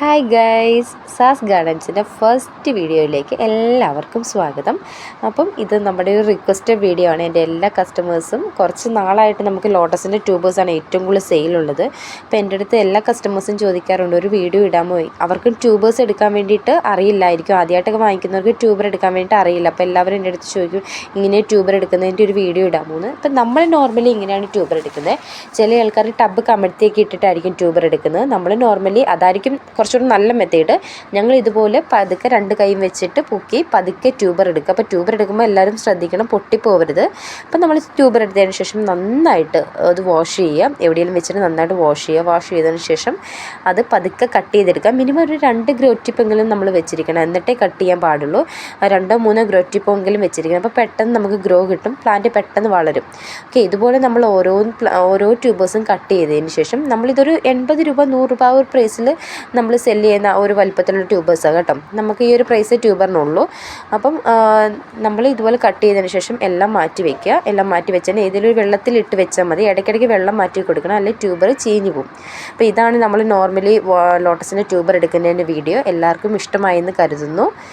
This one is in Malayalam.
ഹായ് ഗൈസ് സാസ് ഗാർഡൻസിന്റെ ഫസ്റ്റ് വീഡിയോയിലേക്ക് എല്ലാവർക്കും സ്വാഗതം. അപ്പം ഇത് നമ്മുടെ ഒരു റിക്വസ്റ്റഡ് വീഡിയോ ആണ്. എന്റെ എല്ലാ കസ്റ്റമേഴ്സും കുറച്ച് നാളായിട്ട് നമുക്ക് ലോട്ടസിന്റെ ട്യൂബേഴ്സാണ് ഏറ്റവും കൂടുതൽ സെയിലുള്ളത് അപ്പോൾ എന്റെ അടുത്ത് എല്ലാ കസ്റ്റമേഴ്സും ചോദിക്കാറുണ്ട് ഒരു വീഡിയോ ഇടാമോ അവർക്ക് ട്യൂബേഴ്സ് എടുക്കാൻ വേണ്ടിയിട്ട് അറിയില്ലായിരിക്കും. ആദ്യമായിട്ടൊക്കെ വാങ്ങിക്കുന്നവർക്ക് ട്യൂബർ എടുക്കാൻ വേണ്ടിയിട്ട് അറിയില്ല. അപ്പോൾ എല്ലാവരും എന്റെ അടുത്ത് ചോദിക്കും ഇങ്ങനെ ട്യൂബർ എടുക്കുന്നതിന്റെ ഒരു വീഡിയോ ഇടാമോ എന്ന് അപ്പം നമ്മൾ നോർമലി ഇങ്ങനെയാണ് ട്യൂബർ എടുക്കുന്നത്. ചില ആൾക്കാർ ടബ് കമഴ്ത്തിയൊക്കെ ഇട്ടിട്ടായിരിക്കും ട്യൂബർ എടുക്കുന്നത്. നമ്മൾ നോർമലി അതായിരിക്കും കുറച്ചുകൂടി നല്ല മെത്തേഡ് ഞങ്ങൾ ഇതുപോലെ പതുക്കെ രണ്ട് കൈയും വെച്ചിട്ട് പൊക്കി പതുക്കെ ട്യൂബർ എടുക്കുക. അപ്പോൾ ട്യൂബർ എടുക്കുമ്പോൾ എല്ലാവരും ശ്രദ്ധിക്കണം പൊട്ടിപ്പോവരുത്. അപ്പോൾ നമ്മൾ ട്യൂബർ എടുത്തതിന് ശേഷം നന്നായിട്ട് അത് വാഷ് ചെയ്യുക. എവിടെയെങ്കിലും വെച്ചിട്ട് നന്നായിട്ട് വാഷ് ചെയ്യുക. വാഷ് ചെയ്തതിന് ശേഷം അത് പതുക്കെ കട്ട് ചെയ്തെടുക്കുക. മിനിമം ഒരു രണ്ട് ഗ്രോറ്റിപ്പെങ്കിലും നമ്മൾ വെച്ചിരിക്കണം. എന്നിട്ടേ കട്ട് ചെയ്യാൻ പാടുള്ളൂ. രണ്ടോ മൂന്നോ ഗ്രോറ്റിപ്പെങ്കിലും വെച്ചിരിക്കണം. അപ്പോൾ പെട്ടെന്ന് നമുക്ക് ഗ്രോ കിട്ടും. പ്ലാന്റ് പെട്ടെന്ന് വളരും. ഓക്കെ ഇതുപോലെ നമ്മൾ ഓരോ ഓരോ ട്യൂബേഴ്സും കട്ട് ചെയ്തതിന് ശേഷം നമ്മളിതൊരു എൺപത് രൂപ നൂറ് രൂപ ഒരു പ്രൈസിൽ നമ്മൾ സെൽ ചെയ്യുന്ന ഒരു വലിപ്പത്തിലുള്ള ട്യൂബേഴ്സാണ് കേട്ടോ. നമുക്ക് ഈ ഒരു പ്രൈസ് ട്യൂബറിനുള്ളൂ അപ്പം നമ്മൾ ഇതുപോലെ കട്ട് ചെയ്തതിന് ശേഷം എല്ലാം മാറ്റി വെക്കുക. എല്ലാം മാറ്റി വെച്ചാൽ ഏതെങ്കിലും വെള്ളത്തിലിട്ട് വെച്ചാൽ മതി. ഇടയ്ക്കിടയ്ക്ക് വെള്ളം മാറ്റി കൊടുക്കണം. അല്ലെങ്കിൽ ട്യൂബർ ചീഞ്ഞു പോകും. അപ്പോൾ ഇതാണ് നമ്മൾ നോർമലി ലോട്ടസിന്റെ ട്യൂബർ എടുക്കുന്നതിന്റെ വീഡിയോ എല്ലാവർക്കും ഇഷ്ടമായെന്ന് കരുതുന്നു.